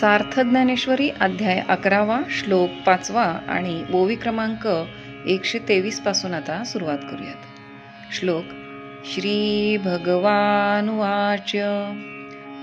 सार्थ ज्ञानेश्वरी अध्याय अकरावा श्लोक पाचवा आणि ओवी क्रमांक एकशे तेवीसपासून आता सुरुवात करूयात. श्लोक श्री भगवानुवाच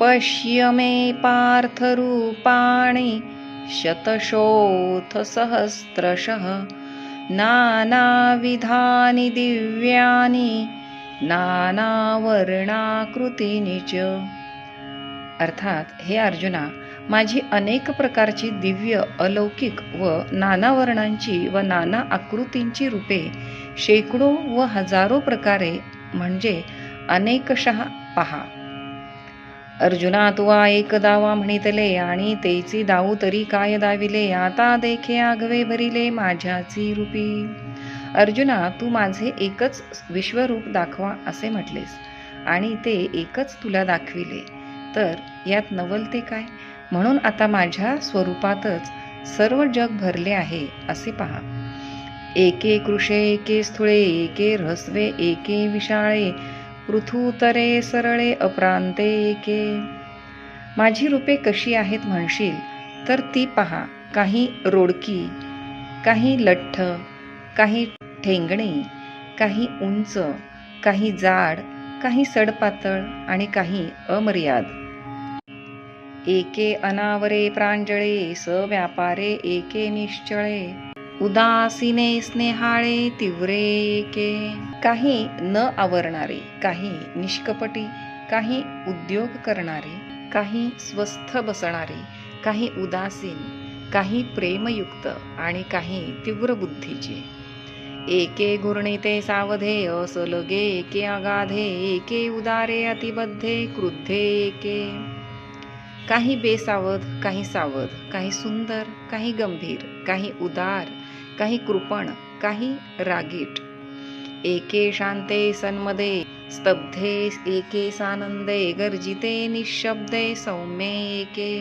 पश्य मे पार्थरूपाणि शतशोथ सहस्रशः नानाविधानि दिव्यानि नानावर्णाकृतीनि च. अर्थात हे अर्जुना माझी अनेक प्रकारची दिव्य अलौकिक व नाना वर्णांची व नाना आकृतींची रूपे शेकडो व हजारो प्रकारे म्हणजे अनेकशः पहा. अर्जुना तुवा एक दावा म्हणितले आणि तेची दाऊ तरी काय दाविले आता देखे आगवे भरिले माझ्याची रूपी. अर्जुना तू माझे एकच विश्वरूप दाखवा असे म्हटलेस आणि ते एकच तुला दाखविले. तर यात नवल ते काय? म्हणून आता माझ्या स्वरूपातच सर्व जग भरले आहे असे पहा. एके कृषे एके स्थुळे एके रहस्वे एके विशाळे पृथुतरे सरळे अप्रांते एके. माझी रूपे कशी आहेत म्हणशील? तर ती पहा काही रोडकी काही लठ्ठ काही ठेंगणे काही उंच काही जाड काही सडपातळ आणि काही अमर्याद. एके अनावरे प्रांजळे सव्यापारे एके निश्चळे. उदासीने स्नेहाळे तीव्रे एके. काही न आवरणारे काही निष्कपटी काही उद्योग करणारे काही स्वस्थ बसणारे काही उदासीन काही प्रेमयुक्त आणि काही तीव्र बुद्धीचे. एके गुरणिते सावधे असलगे एके अगाधे एके उदारे अतिबद्धे क्रुद्धे एके. काही बेसावध काही सावध काही सुंदर काही गंभीर काही उदार काही कृपण काही रागीट. एके शांते सन्मदे स्तब्धे एके सानंदे गर्जिते निशब्दे सौम्ये एके.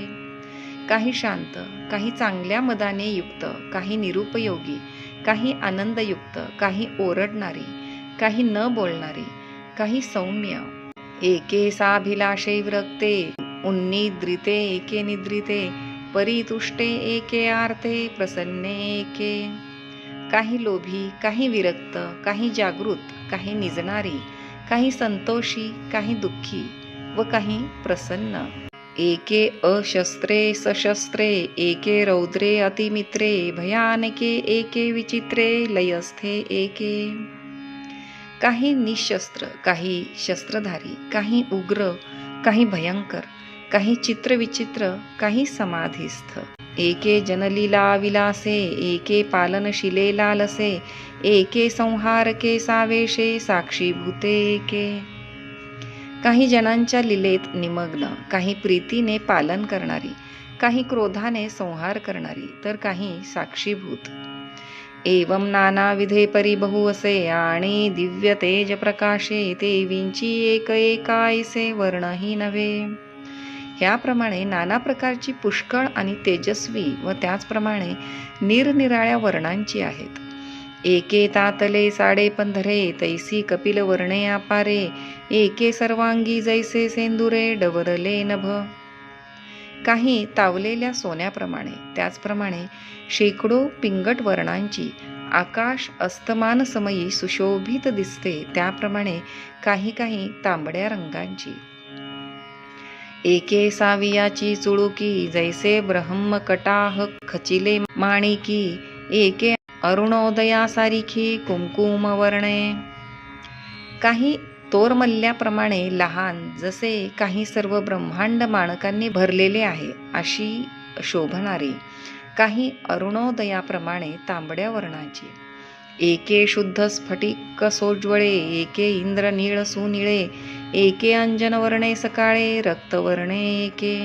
काही शांत काही चांगल्या मदाने युक्त काही निरुपयोगी काही आनंदयुक्त काही ओरडणारी काही न बोलणारी काही सौम्य. एके साभिलाषे विरक्ते उन्निद्रिते एके निद्रिते परितुष्टे एके आर्ते प्रसन्ने एके. काही लोभी काही विरक्त काही जागृत काही निजणारी काही संतोषी काही दुःखी व काही प्रसन्न. एके अशस्त्रे सशस्त्रे एके रौद्रे अतिमित्रे भयानके एके विचित्रे लयस्थे एके. काही निशस्त्र काही शस्त्रधारी काही उग्र काही भयंकर काही चित्रविचित्र काही समाधीस्थ. एके जनलीला विलासे एके पालनशिले लालसे एके संहारके सावेशे साक्षीभूते एके. काही जनांच्या लीलेत निमग्न काही प्रीतीने पालन करणारी काही क्रोधाने संहार करणारी तर काही साक्षीभूत. एवं नानाविधे परिबहू असे आणि दिव्य तेज प्रकाशे देवींची एक एकायसे वर्णही नव्हे. ह्याप्रमाणे नाना प्रकारची पुष्कळ आणि तेजस्वी व त्याचप्रमाणे निरनिराळ्या वर्णांची आहेत. एके तातले साडे पंधरे तैसी कपिल वर्णे आपारे एके सर्वांगी जैसे सेंदुरे डवरले नभ. काही तावलेल्या सोन्याप्रमाणे त्याचप्रमाणे शेकडो पिंगट वर्णांची आकाश अस्तमान समयी सुशोभित दिसते त्याप्रमाणे काही काही तांबड्या रंगांची. एके सावियाची चुळुकी जैसे ब्रह्म कटाह खचिले माणिकी एके अरुणोदयासारिखी कुंकुम वर्णे काही तोरमल्ल्याप्रमाणे लहान जसे काही सर्व ब्रह्मांड माणकांनी भरलेले आहे अशी शोभणारी काही अरुणोदयाप्रमाणे तांबड्या वर्णाची. एके शुद्ध स्फटिक सोज्वळे एके इंद्र नीळ सुनिळे एके अंजनवर्णे सकाळे रक्तवर्णे एके.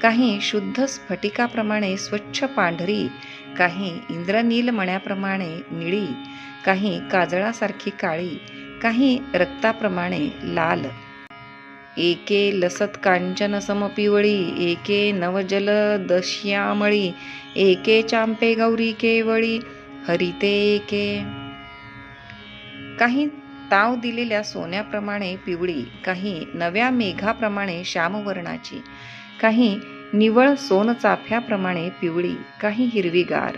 काही शुद्ध स्फटिकाप्रमाणे स्वच्छ पांढरी काही इंद्रनील मण्याप्रमाणे निळी काही काजळासारखी काळी काही रक्ताप्रमाणे लाल. एके लसत कांचन समपिवळी एके नवजल दश्यामळी एके चांपे गौरी केवळी हरिते एके. काही ताव दिलेल्या सोन्याप्रमाणे पिवळी काही नव्या मेघाप्रमाणे श्यामवर्णाची काही निवळ सोनचाफ्याप्रमाणे पिवळी काही हिरवीगार.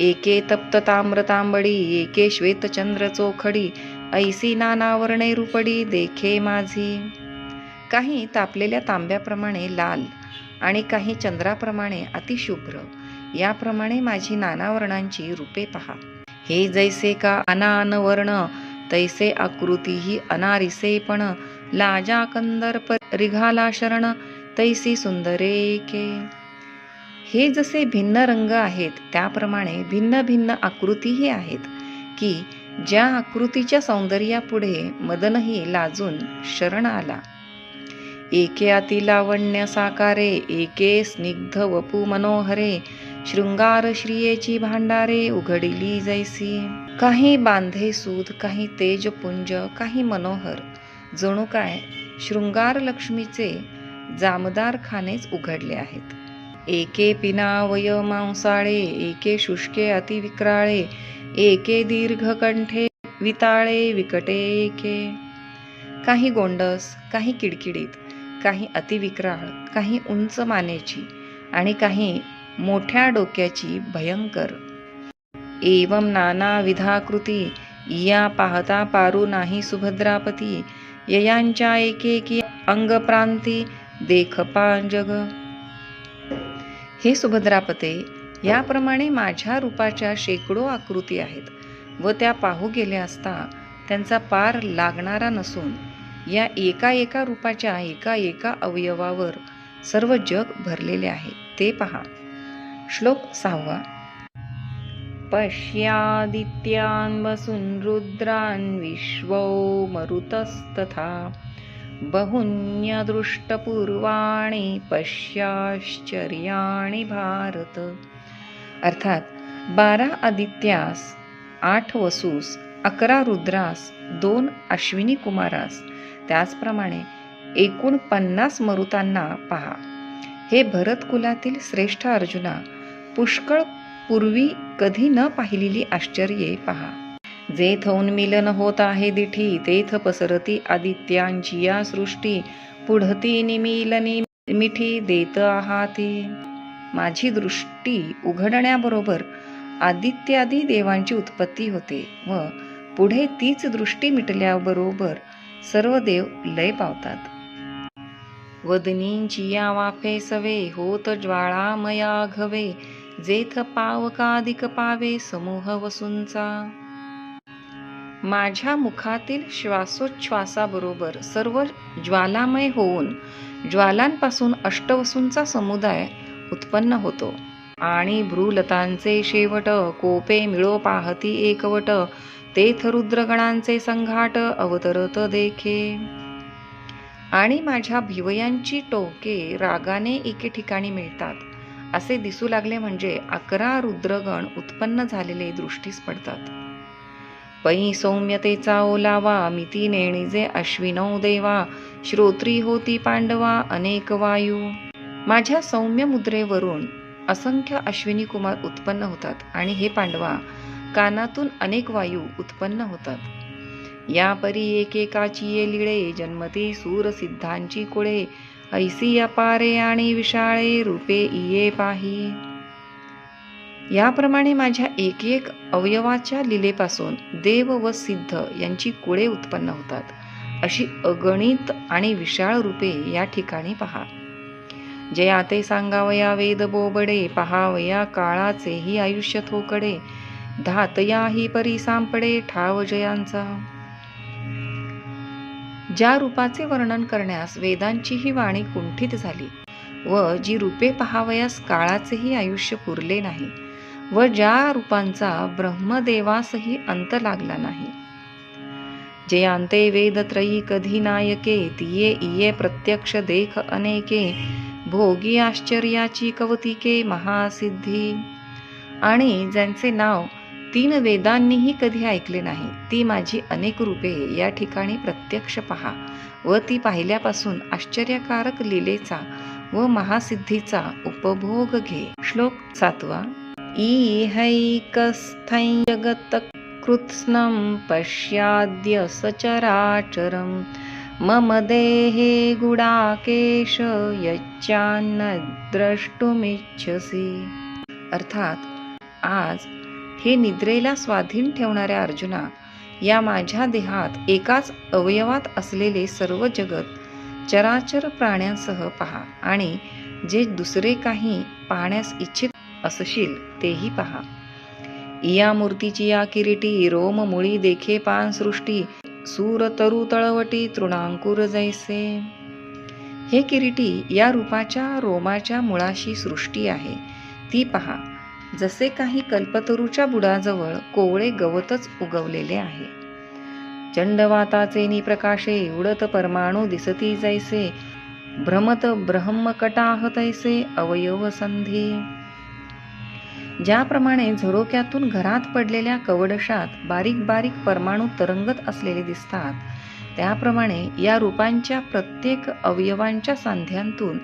एके तप्त ताम्रतांबडी एके श्वेतचंद्र चोखडी ऐसी नानावर्णे रुपडी देखे माझी. काही तापलेल्या तांब्याप्रमाणे लाल आणि काही चंद्राप्रमाणे अतिशुभ्र याप्रमाणे माझी नाना वर्णांची रूपे पहा. हे जैसे का तैसे आकृती ही अनारिसे अनारिसेपण लाजा कंदर्प रिघाला शरण तैसी सुंदरेके। हे जसे भिन्न रंग आहेत त्याप्रमाणे भिन्न भिन्न आकृतीही आहेत की ज्या आकृतीच्या सौंदर्यापुढे मदनही लाजून शरण आला एके अति लावण्य साकारे एके स्निग्ध वपू मनोहरे शृंगार श्रियेची भांडारे उघडिली जैसी। काही बांधे सूद काही तेजपुंज काही मनोहर. जणू काय शृंगार लक्ष्मीचे जामदार खानेच उघडले आहेत. एके पिनावय मांसाळे एके शुष्के अतिविक्राळे एके दीर्घकंठे विताळे विकटे एके. काही गोंडस काही किडकिडीत काही अतिविक्राळ काही उंच मानेची आणि काही मोठ्या डोक्याची भयंकर एवं नानाविधाकृती या पाहता पारू नाही सुभद्रापती ययांच्या एकेकी अंगप्रांती देखपा जग. हे सुभद्रापते याप्रमाणे माझ्या रूपाच्या शेकडो आकृती आहेत. व त्या पाहू गेल्या असता त्यांचा पार लागणारा नसून या एका एका रूपाच्या एका एका अवयवावर सर्व जग भरलेले आहे ते पहा. श्लोक सहावा. पश्यादित्यान् वसून् रुद्रान् विश्वो मरुतस्तथा। बहुन्यदृष्टपूर्वाणि पश्याश्चर्याणि भारत। अर्थात बारा आदित्यास आठ वसूस अकरा रुद्रास दोन अश्विनी कुमारास त्याचप्रमाणे एकूण पन्नास मरुतांना पहा। हे भरतकुलातील श्रेष्ठ अर्जुना पुष्कळ पूर्वी कधी न पाहिलेली आश्चर्ये पहा. जेथ उन्मिलन होत आहे दिठी तेथ पसरती आदित्यांची या सृष्टी. पुढती निमिलनी मिठी देत आहाती. माझी दृष्टी उघडण्याबरोबर आदित्यादी देवांची उत्पत्ती होते व पुढे तीच दृष्टी मिटल्याबरोबर सर्व देव लय पावतात. वदनींची या वाफे सवे होत ज्वाळामया घवे. जेथ पावकादिक पावे समूह वसूंचा. माझ्या मुखातील श्वासोच्छ्वासाबरोबर सर्व ज्वालामय होऊन ज्वालांपासून अष्टवसूंचा समुदाय उत्पन्न होतो. आणि भ्रूलतांचे शेवट कोपे मिळो पाहती एकवट तेथ रुद्रगणांचे संघाट अवतरत देखे. आणि माझ्या भिवयांची टोके रागाने एके ठिकाणी मिळतात. असे दिसू लागले म्हणजे अकरा रुद्रगण उत्पन्न झालेले दृष्टीस पडतात. पै सौम्यतेचा ओलावा मिती नेणीजे अश्विनौ देवा श्रोत्री होती पांडवा अनेक वायू. माझ्या सौम्य मुद्रेवरून असंख्य अश्विनी कुमार उत्पन्न होतात आणि हे पांडवा कानातून अनेक वायू उत्पन्न होतात. या परी एकेकाची ये लिळे जन्मती सूरसिद्धांची कुळे ऐसी अपारे आणि विशाळे रूपे इये पाही. याप्रमाणे माझ्या एक एक अवयवाच्या लिलेपासून देव व सिद्ध यांची कुळे उत्पन्न होतात. अशी अगणित आणि विशाळ रूपे या ठिकाणी पहा. जया ते सांगावया वेद बोबडे पहावया काळाचेही आयुष्य थोकडे. धातया ही परी सांपडे ठाव जयांचा. ज्या रूपाचे वर्णन करण्यास वेदांचीही वाणी कुंठित झाली व जी रूपे पहावयास काळाचेही आयुष्य पुरले नाही व ज्या रूपांचा ब्रह्मदेवासही अंत लागला नाही. जे जयांते वेदत्रयी कधी नायके तिये इये प्रत्यक्ष देख अनेके भोगी आश्चर्याची कवतिके महासिद्धी. आणि ज्यांचे नाव तीन वेदांनीही कधी ऐकले नाही. ती माझी अनेक रूपे. या ठिकाणी प्रत्यक्ष पहा. व ती पाहिल्यापासून आश्चर्यकारक लीलेचा व महासिद्धीचा उपभोग घे. श्लोक सातवा. ईहैकस्थै जगत्कृत्स्नं पश्याद्य सचराचरं। मम देहे गुडाकेश यच्चान्न द्रष्टुमिच्छसि। अर्थात आज हे निद्रेला स्वाधीन ठेवणाऱ्या अर्जुना या माझ्या देहात एकाच अवयवात असलेले सर्व जगत चराचर प्राण्यांसह पहा आणि जे दुसरे काही पाहण्यास इच्छित असशील तेही पहा. या मूर्तीची या किरीटी रोम मुळी देखे पान सृष्टी सूर तरु तळवटी तृणांकुर जैसे. हे किरीटी या रूपाच्या रोमाच्या मुळाशी सृष्टी आहे ती पहा. जसे काही कल्पतरूच्या बुडाजवळ कोवळे गवतच उगवलेले आहे. चंडवाताचे निप्रकाशे उडत परमाणू दिसती जैसे भ्रमत ब्रह्मकटाह तैसे अवयव संधी. ज्याप्रमाणे झरोक्यातून घरात पडलेल्या कवडशात बारीक बारीक परमाणू तरंगत असलेले दिसतात त्याप्रमाणे या रूपांच्या प्रत्येक अवयवांच्या सांध्यांतून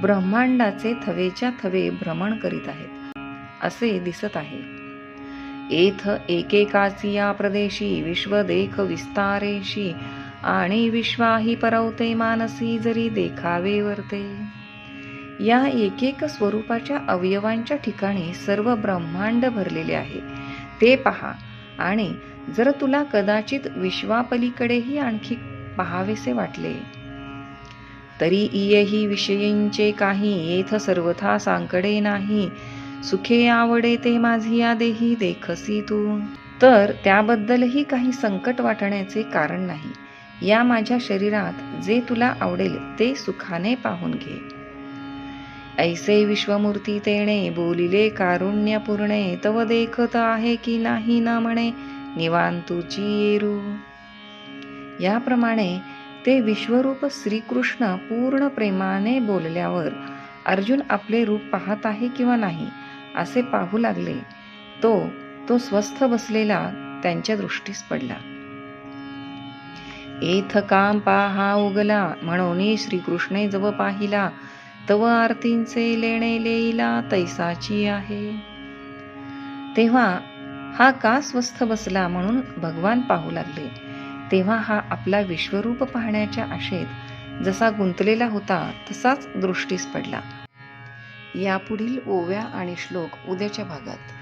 ब्रह्मांडाचे थवेच्या थवे भ्रमण करीत आहेत. असे दिसत आहे. एथ एकेकाची या प्रदेशी विश्वदेख विस्तारेशी आणि विश्वाही परवते मानसी जरी देखावे वरते. या एकेक स्वरूपाच्या अवयवांच्या ठिकाणी सर्व ब्रह्मांड भरलेले आहे. ते पहा आणि जर तुला कदाचित विश्वापलीकडेही आणखी पहावेसे वाटले. तरी इयही विषयींचे काही येथ सर्वथा सांकडे नाही. सुखे आवडे ते माझी या देही देखसी तू. तर त्याबद्दलही काही संकट वाटण्याचे कारण नाही. या माझ्या शरीरात जे तुला आवडेल ते सुखाने पाहून घे. ऐसे विश्वमूर्ती तेणे बोलिले कारुण्यपूर्णे तव देखत आहे की नाही ना म्हणे निवांतुची येरू. याप्रमाणे ते विश्वरूप श्रीकृष्ण पूर्ण प्रेमाने बोलल्यावर अर्जुन आपले रूप पाहत आहे किंवा नाही असे पाहू लागले. तो तो स्वस्थ बसलेला त्यांच्या दृष्टीस पडला. एथ काम पाहा उगला म्हणून श्रीकृष्णे जव पाहिला तव आरतींचे लेणे लेईला तैसाची आहे. तेव्हा हा का स्वस्थ बसला? म्हणून भगवान पाहू लागले. तेव्हा हा आपला विश्वरूप पाहण्याच्या आशेत जसा गुंतलेला होता तसाच दृष्टीस पडला. यापुढील ओव्या आणि श्लोक उद्याच्या भागात.